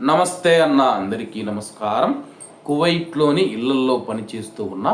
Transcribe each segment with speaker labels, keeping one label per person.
Speaker 1: నమస్తే అన్న అందరికీ నమస్కారం. కువైట్లోని ఇళ్ళల్లో పనిచేస్తూ ఉన్న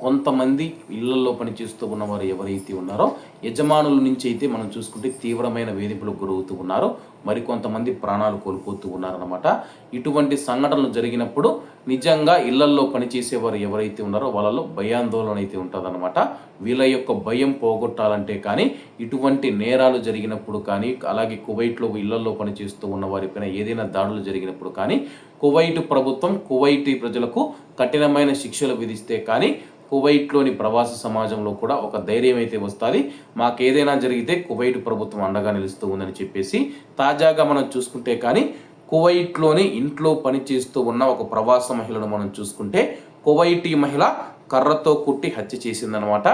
Speaker 1: కొంతమంది ఇళ్ళల్లో పనిచేస్తూ ఉన్నవారు ఎవరైతే ఉన్నారో యజమానుల నుంచి అయితే మనం చూసుకుంటే తీవ్రమైన వేధింపులకు గురవుతూ ఉన్నారు. మరికొంతమంది ప్రాణాలు కోల్పోతూ ఉన్నారన్నమాట. ఇటువంటి సంఘటనలు జరిగినప్పుడు నిజంగా ఇళ్ళల్లో పనిచేసేవారు ఎవరైతే ఉన్నారో వాళ్ళలో భయాందోళన అయితే ఉంటుందన్నమాట. వీళ్ళ యొక్క భయం పోగొట్టాలంటే కానీ ఇటువంటి నేరాలు జరిగినప్పుడు కానీ అలాగే కువైట్లో ఇళ్ళల్లో పనిచేస్తూ ఉన్న వారిపైన ఏదైనా దాడులు జరిగినప్పుడు కానీ కువైట్ ప్రభుత్వం కువైట్ ప్రజలకు కఠినమైన శిక్షలు విధిస్తే కానీ కువైట్లోని ప్రవాస సమాజంలో కూడా ఒక ధైర్యం అయితే వస్తుంది. మాకేదైనా జరిగితే కువైట్ ప్రభుత్వం అండగా నిలుస్తూ ఉందని చెప్పేసి తాజాగా మనం చూసుకుంటే కానీ కువైట్లోని ఇంట్లో పనిచేస్తూ ఉన్న ఒక ప్రవాస మహిళను మనం చూసుకుంటే కువైటీ మహిళ కర్రతో కుట్టి హత్య చేసిందనమాట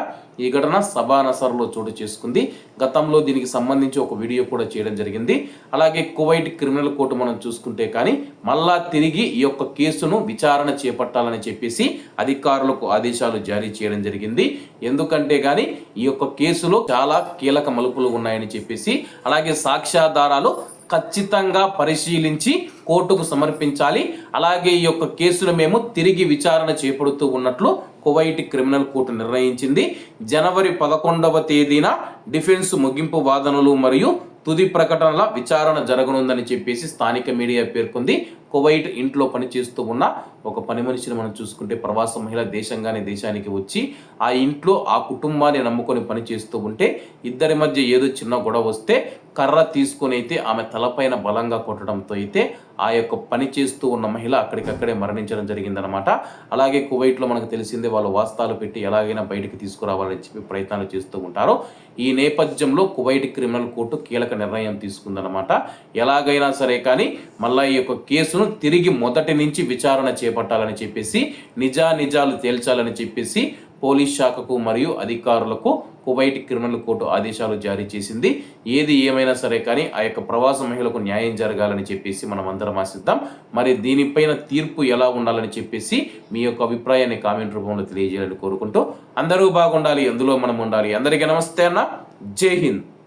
Speaker 1: ఈ ఘటన సభా నసర్లో చోటు చేసుకుంది. గతంలో దీనికి సంబంధించి ఒక వీడియో కూడా చేయడం జరిగింది. అలాగే కువైట్ క్రిమినల్ కోర్టు మనం చూసుకుంటే కానీ మళ్ళా తిరిగి ఈ యొక్క కేసును విచారణ చేపట్టాలని చెప్పేసి అధికారులకు ఆదేశాలు జారీ చేయడం జరిగింది. ఎందుకంటే కానీ ఈ యొక్క కేసులో చాలా కీలక మలుపులు ఉన్నాయని చెప్పేసి అలాగే సాక్ష్యాధారాలు ఖచ్చితంగా పరిశీలించి కోర్టుకు సమర్పించాలి. అలాగే ఈ యొక్క కేసును మేము తిరిగి విచారణ చేపడుతూ ఉన్నట్లు కువైట్ క్రిమినల్ కోర్టు నిర్ణయించింది. జనవరి పదకొండవ తేదీన డిఫెన్స్ ముగింపు వాదనలు మరియు తుది ప్రకటనల విచారణ జరగనుందని చెప్పేసి స్థానిక మీడియా పేర్కొంది. కువైట్ ఇంట్లో పనిచేస్తూ ఉన్న ఒక పని మనిషిని మనం చూసుకుంటే ప్రవాస మహిళ దేశంగానే దేశానికి వచ్చి ఆ ఇంట్లో ఆ కుటుంబాన్ని నమ్ముకొని పనిచేస్తూ ఉంటే ఇద్దరి మధ్య ఏదో చిన్న గొడవ వస్తే కర్ర తీసుకొని అయితే ఆమె తలపైన బలంగా కొట్టడంతో అయితే ఆ యొక్క పని చేస్తూ ఉన్న మహిళ అక్కడికక్కడే మరణించడం జరిగిందనమాట అలాగే కువైట్లో మనకు తెలిసిందే వాళ్ళు వాస్తాలు పెట్టి ఎలాగైనా బయటికి తీసుకురావాలని చెప్పి ప్రయత్నాలు చేస్తూ ఉంటారు. ఈ నేపథ్యంలో కువైట్ క్రిమినల్ కోర్టు కీలక నిర్ణయం తీసుకుందనమాట ఎలాగైనా సరే కానీ మళ్ళా ఈ యొక్క కేసును తిరిగి మొదటి నుంచి విచారణ చేపట్టాలని చెప్పేసి నిజా నిజాలు తేల్చాలని చెప్పేసి పోలీస్ శాఖకు మరియు అధికారులకు కువైట్ క్రిమినల్ కోర్టు ఆదేశాలు జారీ చేసింది. ఏది ఏమైనా సరే కానీ ఆ యొక్క ప్రవాస మహిళకు న్యాయం జరగాలని చెప్పేసి మనం అందరం ఆశిద్దాం. మరి దీనిపైన తీర్పు ఎలా ఉండాలని చెప్పేసి మీ యొక్క అభిప్రాయాన్ని కామెంట్ రూపంలో తెలియజేయాలని కోరుకుంటూ అందరూ బాగుండాలి అందులో మనం ఉండాలి. అందరికీ నమస్తే అన్న. జై హింద్.